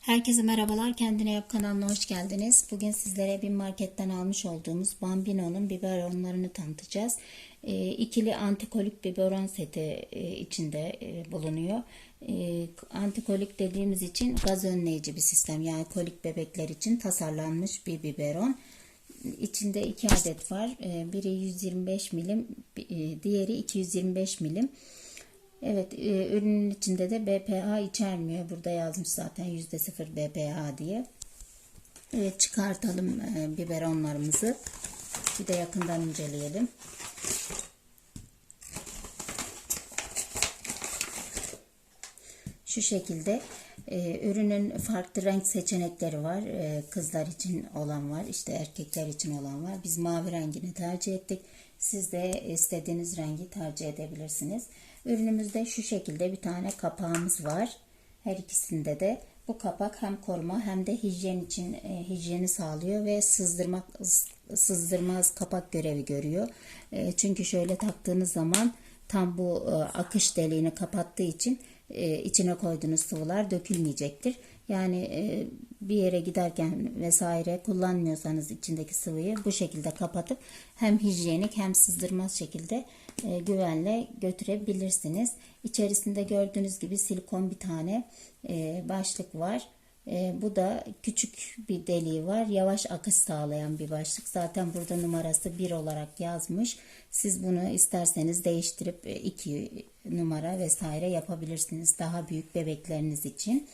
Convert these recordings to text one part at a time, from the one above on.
Herkese merhabalar. Kendine Yap kanalına hoş geldiniz. Bugün sizlere bir marketten almış olduğumuz Bambino'nun biberonlarını tanıtacağız. E, ikili antikolik biberon seti e, içinde e, bulunuyor. E, antikolik dediğimiz için gaz önleyici bir sistem. Yani kolik bebekler için tasarlanmış bir biberon. İçinde iki adet var. E, biri 125 milim, e, diğeri 225 milim. Evet, e, ürünün içinde de BPA içermiyor. Burada yazmış zaten %0 BPA diye. Evet, çıkartalım e, biberonlarımızı. Bir de yakından inceleyelim. Şu şekilde e, ürünün farklı renk seçenekleri var. E, kızlar için olan var, işte erkekler için olan var. Biz mavi rengini tercih ettik. Siz de istediğiniz rengi tercih edebilirsiniz. Ürünümüzde şu şekilde bir tane kapağımız var. Her ikisinde de bu kapak hem koruma hem de hijyen için e, hijyeni sağlıyor ve sızdırmak sızdırmaz kapak görevi görüyor. E, çünkü şöyle taktığınız zaman tam bu e, akış deliğini kapattığı için e, içine koyduğunuz sıvılar dökülmeyecektir. Yani e, bir yere giderken vesaire kullanmıyorsanız içindeki sıvıyı bu şekilde kapatıp hem hijyenik hem sızdırmaz şekilde e, güvenle götürebilirsiniz. İçerisinde gördüğünüz gibi silikon bir tane e, başlık var. E, bu da küçük bir deliği var. Yavaş akış sağlayan bir başlık. Zaten burada numarası 1 olarak yazmış. Siz bunu isterseniz değiştirip 2 numara vesaire yapabilirsiniz. Daha büyük bebekleriniz için.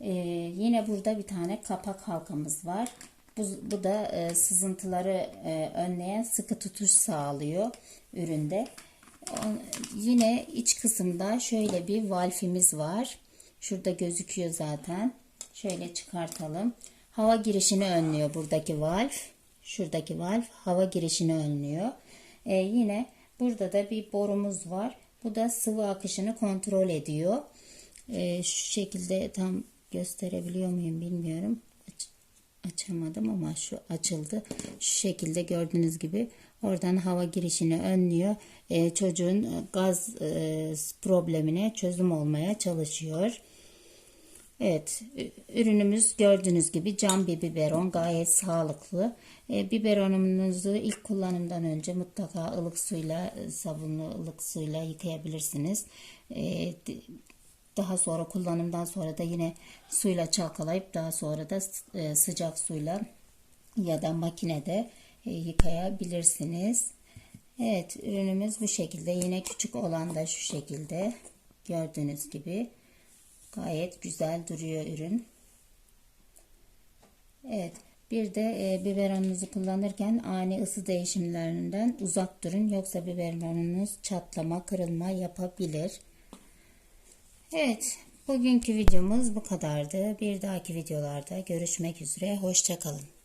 E, yine burada bir tane kapak halkamız var. Bu, bu da e, sızıntıları e, önleyen sıkı tutuş sağlıyor üründe. Yine iç kısımda şöyle bir valfimiz var. Şurada gözüküyor zaten. Şöyle çıkartalım. Hava girişini önlüyor buradaki valf. Şuradaki valf hava girişini önlüyor. Ee, yine burada da bir borumuz var. Bu da sıvı akışını kontrol ediyor. Ee, şu şekilde tam gösterebiliyor muyum bilmiyorum. Aç, açamadım ama şu açıldı. Şu şekilde gördüğünüz gibi oradan hava girişini önlüyor. Ee, çocuğun gaz e, problemine çözüm olmaya çalışıyor. Evet, ürünümüz gördüğünüz gibi cam bir biberon gayet sağlıklı. E, biberonumuzu ilk kullanımdan önce mutlaka ılık suyla, sabunlu ılık suyla yıkayabilirsiniz. E, daha sonra kullanımdan sonra da yine suyla çalkalayıp daha sonra da e, sıcak suyla ya da makinede e, yıkayabilirsiniz. Evet, ürünümüz bu şekilde. Yine küçük olan da şu şekilde gördüğünüz gibi. Gayet güzel duruyor ürün. Evet. Bir de e, biberonunuzu kullanırken ani ısı değişimlerinden uzak durun. Yoksa biberonunuz çatlama, kırılma yapabilir. Evet. Bugünkü videomuz bu kadardı. Bir dahaki videolarda görüşmek üzere. Hoşçakalın.